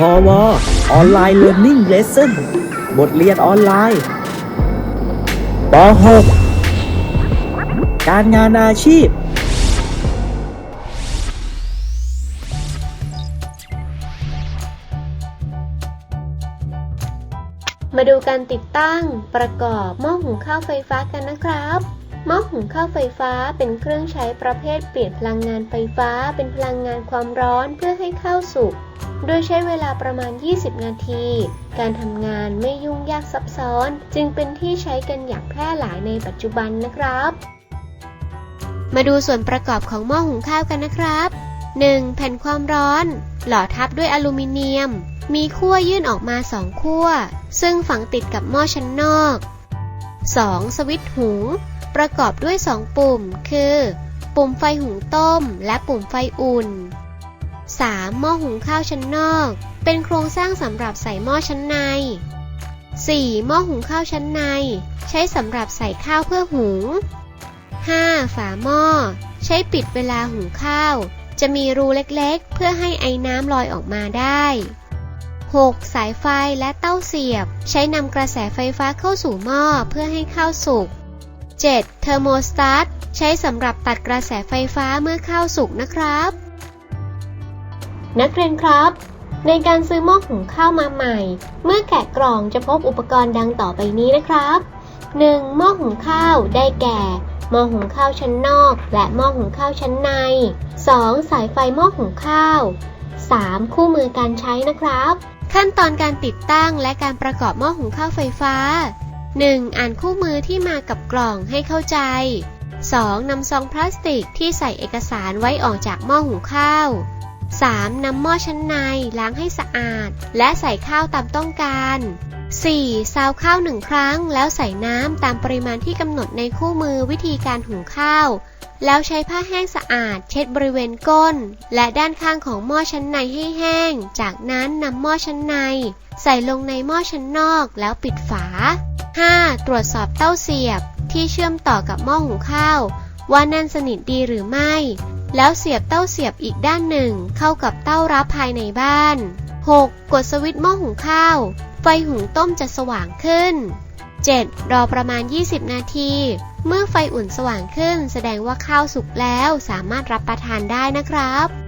พอวออนไลน์เรียน i ิ g เลสเซ่นบทเรียนออนไลน์ป .6 การงานอาชีพ มาดูการติดตั้งประกอบหม้อหุงข้าวไฟฟ้ากันนะครับหม้อหุงข้าวไฟฟ้าเป็นเครื่องใช้ประเภทเปลี่ยนพลังงานไฟฟ้าเป็นพลังงานความร้อนเพื่อให้ข้าวสุก โดยใช้เวลาประมาณ 20 นาที การทำงานไม่ยุ่งยากซับซ้อน จึงเป็นที่ใช้กันอย่างแพร่หลายในปัจจุบันนะครับ มาดูส่วนประกอบของหม้อหุงข้าวกันนะครับ 1. แผ่นความร้อน หล่อทับด้วยอลูมิเนียม มีขั้วยื่นออกมาสองขั้ว ซึ่งฝังติดกับหม้อชั้นนอก 2. สวิตช์หุง ประกอบด้วย 2 ปุ่ม คือ ปุ่มไฟหุงต้ม และปุ่มไฟอุ่น 3. หม้อหุงข้าวชั้นนอก เป็นโครงสร้างสำหรับใส่หม้อชั้นใน 4. หม้อหุงข้าวชั้นใน ใช้สำหรับใส่ข้าวเพื่อหุง 5. ฝาหม้อ ใช้ปิดเวลาหุงข้าว จะมีรูเล็กๆ เพื่อให้ไอ้น้ำลอยออกมาได้ 6. สายไฟและเต้าเสียบ ใช้นำกระแสไฟฟ้าเข้าสู่หม้อเพื่อให้ข้าวสุก 7. เทอร์โมสตาตใช้สำหรับตัดกระแสไฟฟ้าเมื่อข้าวสุกนะครับ นักเรียนครับ ในการซื้อหม้อหุงข้าวมาใหม่ เมื่อแกะกล่องจะพบอุปกรณ์ดังต่อไปนี้นะครับ 1. หม้อหุงข้าวได้แก่หม้อหุงข้าวชั้นนอก และหม้อหุงข้าวชั้นใน 2. สายไฟหม้อหุงข้าว 3. คู่มือการใช้นะครับ ขั้นตอนการติดตั้งและการประกอบหม้อหุงข้าวไฟฟ้า 1. อ่านคู่มือที่มากับกล่องให้เข้าใจ 2. นำซองพลาสติกที่ใส่เอกสารไว้ออกจากหม้อหุงข้าว 3. นำหม้อชั้นในล้างให้สะอาด และใส่ข้าวตามต้องการ 4. ซาวข้าวหนึ่งครั้ง แล้วใส่น้ำตามปริมาณที่กำหนดในคู่มือวิธีการหุงข้าว แล้วใช้ผ้าแห้งสะอาด เช็ดบริเวณก้น และด้านข้างของหม้อชั้นในให้แห้ง จากนั้นนำหม้อชั้นใน ใส่ลงในหม้อชั้นนอกแล้วปิดฝา 5. ตรวจสอบเต้าเสียบที่เชื่อมต่อกับหม้อหุงข้าว ว่าแน่นสนิทดีหรือไม่ แล้วเสียบเต้าเสียบอีกด้านหนึ่ง เข้ากับเต้ารับภายในบ้าน 6. กดสวิตช์หม้อหุงข้าว ไฟหุงต้มจะสว่างขึ้น 7. รอประมาณ 20 นาที เมื่อไฟอุ่นสว่างขึ้น แสดงว่าข้าวสุกแล้วสามารถรับประทานได้นะครับ